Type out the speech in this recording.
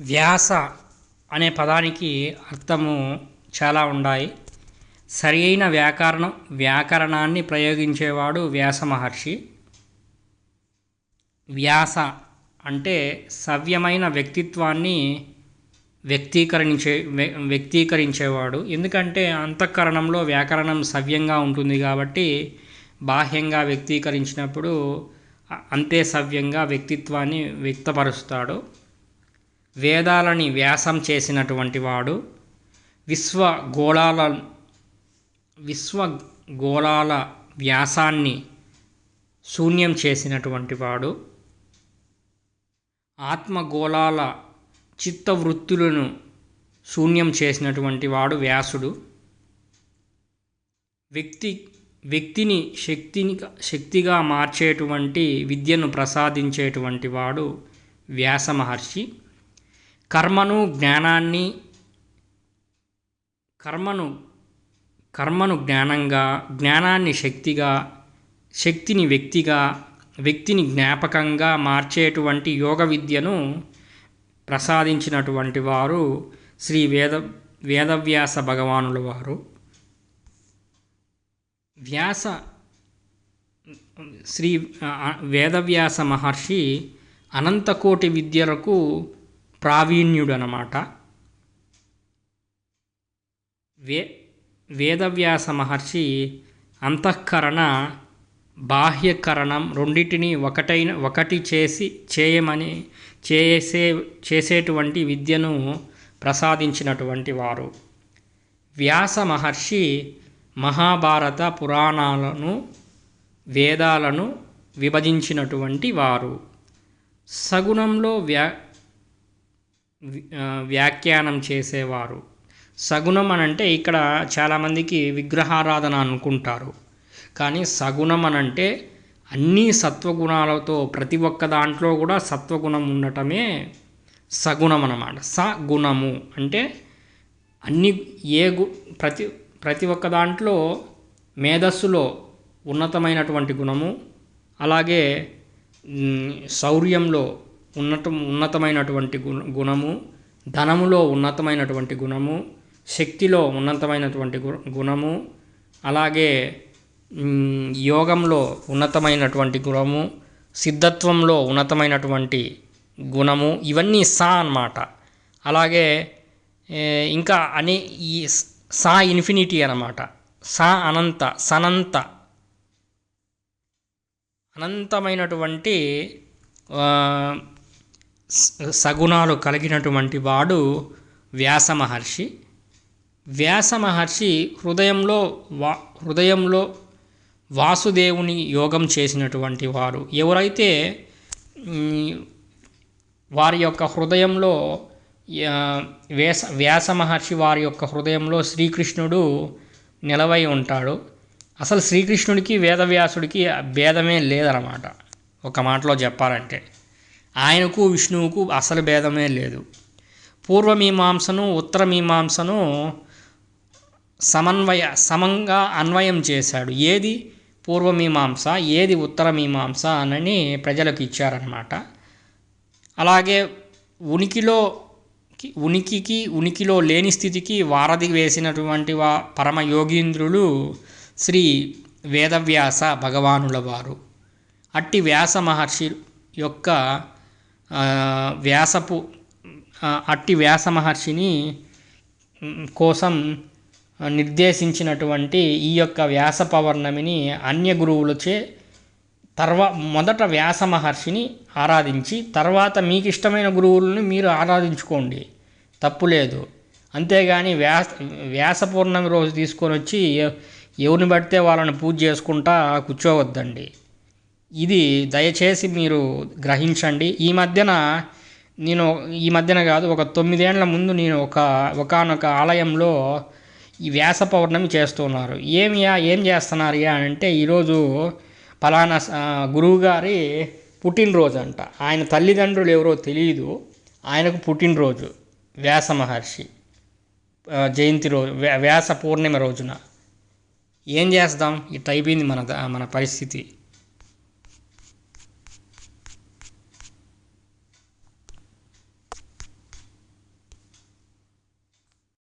వ్యాస అనే పదానికి అర్థము చాలా ఉన్నాయి సరి అయిన వ్యాకరణం వ్యాకరణాన్ని ప్రయోగించేవాడు వ్యాస మహర్షి. వ్యాస అంటే సవ్యమైన వ్యక్తిత్వాన్ని వ్యక్తీకరించే వ్యక్తీకరించేవాడు. ఎందుకంటే అంతఃకరణంలో వ్యాకరణం సవ్యంగా ఉంటుంది కాబట్టి బాహ్యంగా వ్యక్తీకరించినప్పుడు అంతే సవ్యంగా వ్యక్తిత్వాన్ని వ్యక్తపరుస్తాడు. వేదాలని వ్యాసం చేసినటువంటి వాడు విశ్వ గోళాల విశ్వ గోళాల వ్యాసాన్ని శూన్యం చేసినటువంటి వాడు. ఆత్మగోళాల చిత్తవృత్తులను శూన్యం చేసినటువంటి వాడు వ్యాసుడు. వ్యక్తి వ్యక్తిని శక్తిని శక్తిగా మార్చేటువంటి విద్యను ప్రసాదించేటువంటి వాడు వ్యాస మహర్షి. కర్మను జ్ఞానాన్ని కర్మను కర్మను జ్ఞానంగా జ్ఞానాన్ని శక్తిగా శక్తిని వ్యక్తిగా వ్యక్తిని జ్ఞాపకంగా మార్చేటువంటి యోగ విద్యను ప్రసాదించినటువంటి వారు శ్రీ వేద వేదవ్యాస భగవానుల వారు. వ్యాస శ్రీ వేదవ్యాస మహర్షి అనంతకోటి విద్యలకు ప్రావీణ్యుడు అనమాట వే వేదవ్యాస మహర్షి అంతఃకరణ బాహ్యకరణం రెండింటిని ఒకటైన ఒకటి చేసి చేయమని చేసే చేసేటువంటి విద్యను ప్రసాదించినటువంటి వారు. వ్యాస మహర్షి మహాభారత పురాణాలను వేదాలను విభజించినటువంటి వారు. సగుణంలో వ్యా వ్యాఖ్యానం చేసేవారు. సగుణం అనంటే ఇక్కడ చాలామందికి విగ్రహారాధన అనుకుంటారు. కానీ సగుణం అనంటే అంటే అన్ని సత్వగుణాలతో ప్రతి ఒక్క దాంట్లో కూడా సత్వగుణం ఉండటమే సగుణం అన్నమాట. సగుణము అంటే అన్ని ఏ గు ప్రతి ప్రతి ఒక్క దాంట్లో మేధస్సులో ఉన్నతమైనటువంటి గుణము అలాగే శౌర్యంలో ఉన్నత ఉన్నతమైనటువంటి గుణ గుణము ధనములో ఉన్నతమైనటువంటి గుణము శక్తిలో ఉన్నతమైనటువంటి గుణము అలాగే యోగంలో ఉన్నతమైనటువంటి గుణము సిద్ధత్వంలో ఉన్నతమైనటువంటి గుణము ఇవన్నీ సా అన్నమాట. అలాగే ఇంకా అనే ఈ స- సా ఇన్ఫినిటీ అనమాట సా అనంత సనంత. అనంతమైనటువంటి సగుణాలు కలిగినటువంటి వాడు వ్యాస మహర్షి. వ్యాస మహర్షి హృదయంలో వా హృదయంలో వాసుదేవుని యోగం చేసినటువంటి వారు. ఎవరైతే వారి యొక్క హృదయంలో వేస వ్యాస వ్యాస మహర్షి వారి యొక్క హృదయంలో శ్రీకృష్ణుడు నిలవై ఉంటాడు. అసలు శ్రీకృష్ణుడికి వేదవ్యాసుడికి భేదమే లేదన్నమాట. ఒక మాటలో చెప్పాలంటే. ఆయనకు విష్ణువుకు అసలు భేదమే లేదు. పూర్వమీమాంసను ఉత్తరమీమాంసను సమన్వయ సమంగా అన్వయం చేశాడు. ఏది పూర్వమీమాంస ఏది ఉత్తరమీమాంస అని ప్రజలకు ఇచ్చారనమాట అలాగే ఉనికిలో ఉనికికి ఉనికిలో లేని స్థితికి వారధి వేసినటువంటి వా పరమ యోగీంద్రులు శ్రీ వేదవ్యాస భగవానుల వారు అట్టి వ్యాస మహర్షి యొక్క వ్యాసపు అట్టి వ్యాస మహర్షిని కోసం నిర్దేశించినటువంటి ఈ యొక్క వ్యాస పౌర్ణమిని అన్య గురువులచే తర్వా మొదట వ్యాస మహర్షిని ఆరాధించి తర్వాత మీకు ఇష్టమైన గురువులను మీరు ఆరాధించుకోండి. తప్పు లేదు. అంతేగాని వ్యాస వ్యాస పౌర్ణమి రోజు తీసుకొని వచ్చి ఎవరిని పడితే వాళ్ళని పూజ చేసుకుంటా కూర్చోవద్దండి. ఇది దయచేసి మీరు గ్రహించండి. ఈ మధ్యన నేను ఈ మధ్యన కాదు ఒక తొమ్మిదేళ్ళ ముందు నేను ఒక ఒకానొక ఆలయంలో ఈ వ్యాస పౌర్ణమి చేస్తున్నారు. ఏమియా ఏం చేస్తున్నారయ్యా అంటే ఈరోజు ఫలానా గురువుగారి పుట్టినరోజు అంట ఆయన తల్లిదండ్రులు ఎవరో తెలియదు ఆయనకు పుట్టినరోజు వ్యాస మహర్షి జయంతి రోజు వ్యాస పూర్ణిమ రోజున. ఏం చేస్తాం? ఇట్ అయిపోయింది మన ద- మన పరిస్థితి.